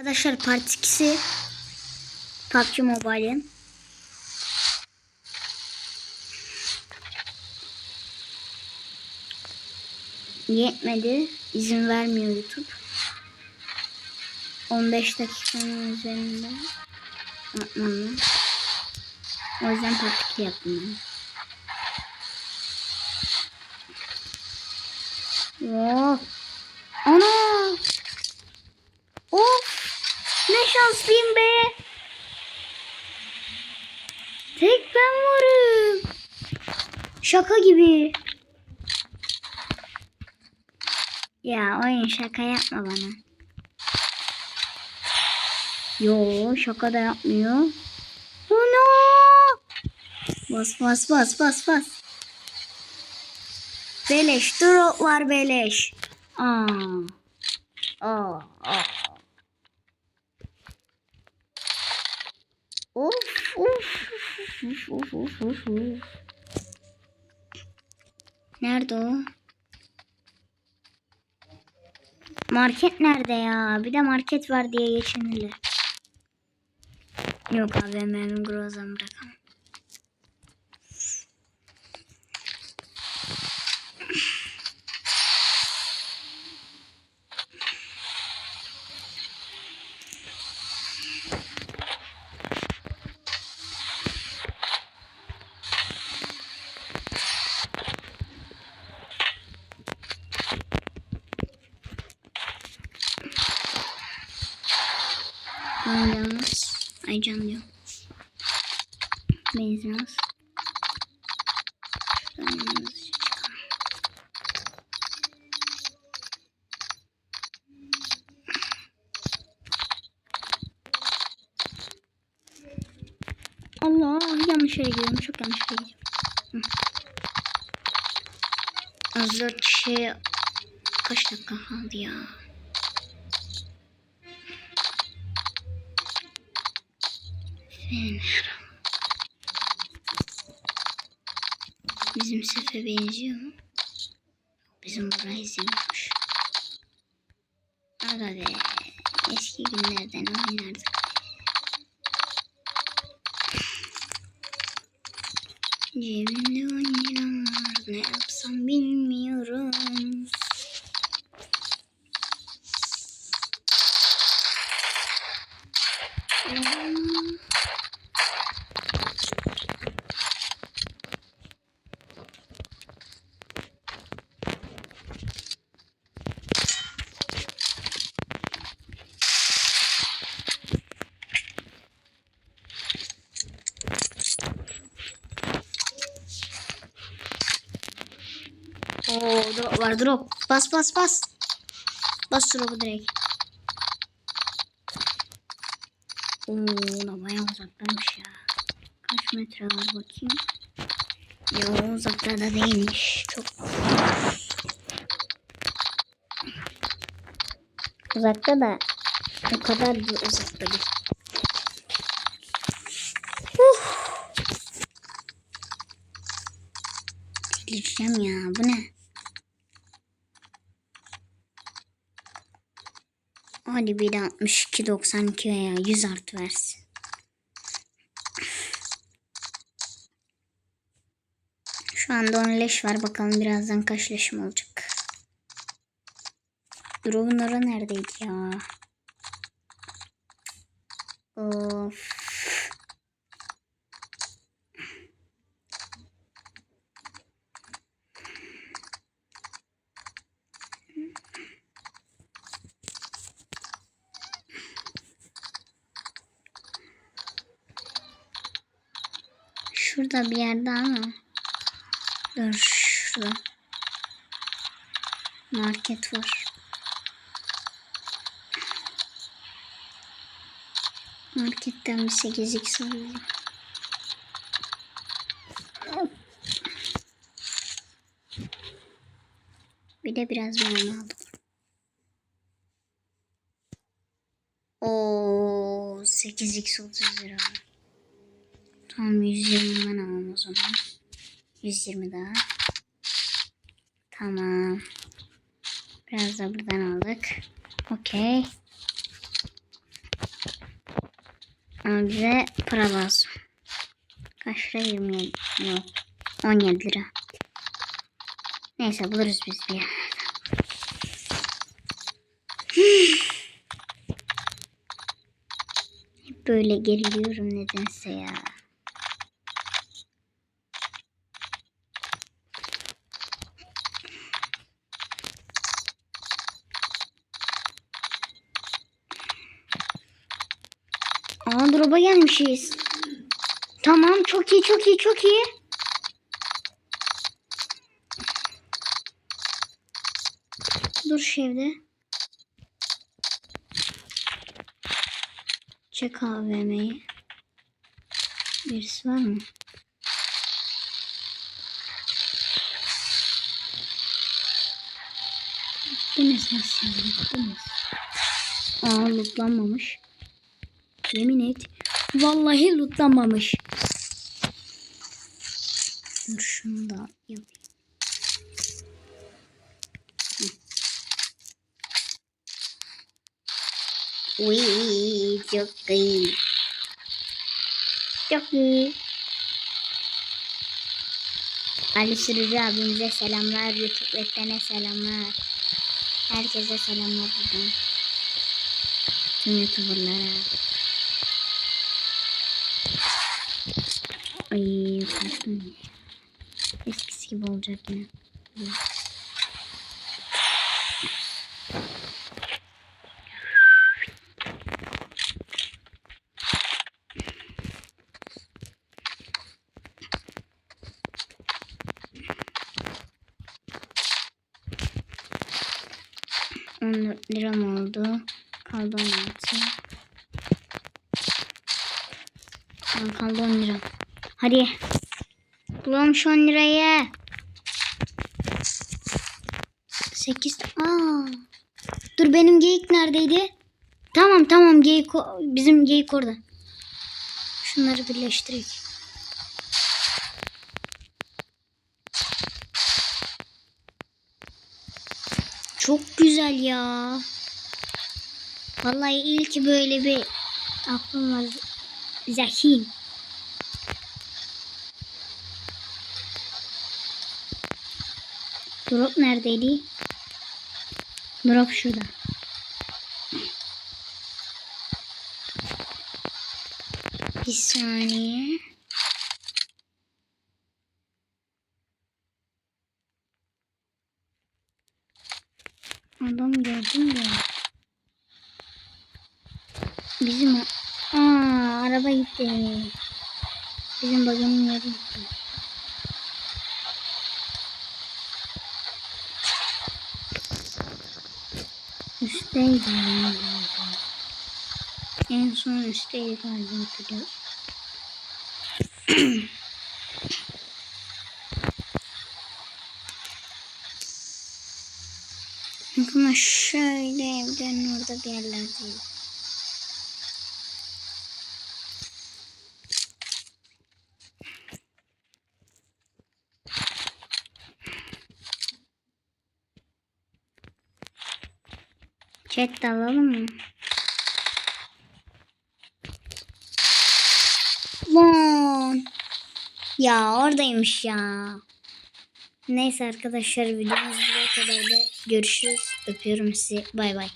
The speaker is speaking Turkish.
Arkadaşlar part 2'si PUBG Mobile'in. Yetmedi. İzin vermiyor YouTube. 15 dakikanın üzerinde yapmam. O yüzden part 2 yaptım ben. Oh. Ana! Of! Ne şanslıyım be! Tek ben varım. Şaka gibi. Ya oyun şaka yapma bana. Yo şaka da yapmıyor. Oh no! Bas bas bas bas bas. Beleş drop var beleş. Aa. Aa, aa. Of of of of of of. Nerede o? Market nerede ya? Bir de market var diye geçinirler. Yok abi hemen grozan bırakamam. Benzin az. Ay can. Allah yanlış yere gidiyorum. Çok yanlış yere gidiyorum. Dört kişi kaç dakika kaldı ya? Fener. Bizim sefe benziyor mu? Bizim buraya izliyormuş. Aga be. Eski günlerden oynardık. Cebimde on liram var. Ne yapsam bilmiyorum. Oo drop var drop. Bas bas bas. Bas drop'u direkt. Oo da bayağı uzaktaymış ya. Kaç metre var bakayım. Ya uzaklarda değilmiş. Çok uzakta da o kadar da uzakta değil. Huh. Delireceğim ya bu ne? Hadi bir de 62 92 veya 100 artı versin. Şu anda 10 leş var. Bakalım birazdan kaç leşim olacak. Drop'un neredeydi ya? Of. Şurada bir yerde ama. Dur şurada. Market var. Marketten bir 8x alalım. Bir de biraz mermi aldım. Oo 8x 30 lira. Tamam 120'den alalım o zaman. 120 daha. Tamam. Biraz da buradan aldık. Okey. Ama bize para lazım. Kaç lira? 27. Yok. 17 lira. Neyse buluruz biz bir. Hep böyle geriliyorum nedense ya. Drop'a gelmişiz. Tamam çok iyi çok iyi çok iyi. Dur şimdi. Çek AVM'yi. Birisi var mı? Bittiniz nasıl? Bittiniz. Aa lootlanmamış. Yemin et. Vallahi lootlanmamış. Dur şunu da yapayım. Uy çok iyi. Çok iyi. Ali Sürücü abimize selamlar. YouTube eklene selamlar. Herkese selamlar buradan. Tüm YouTuber'lara. Ay kaçtım. Eskisi gibi olacak yine. On liram oldu. Kaldı on altı. Aa, kaldı on lira. Hadi. Bulalım şu 10 lirayı. 8. Aa. Dur benim geyik neredeydi? Tamam tamam geyik bizim geyik orada. Şunları birleştireyim. Çok güzel ya. Vallahi ki böyle bir aklım var. Zekiyim. Drop neredeydi? Drop şurada. Bir saniye. Adam gördüm de. Bizim Aa, araba gitti. Bizim bagajın yeri gitti. Üstteydi yani galiba. En son üstteydi galiba hatırlıyorum. Ama şöyle evlerin orada bir yerlerdeydi. Chat de alalım mı? Lan. Ya oradaymış ya. Neyse arkadaşlar videomuz buraya kadar da görüşürüz. Öpüyorum sizi. Bay bay.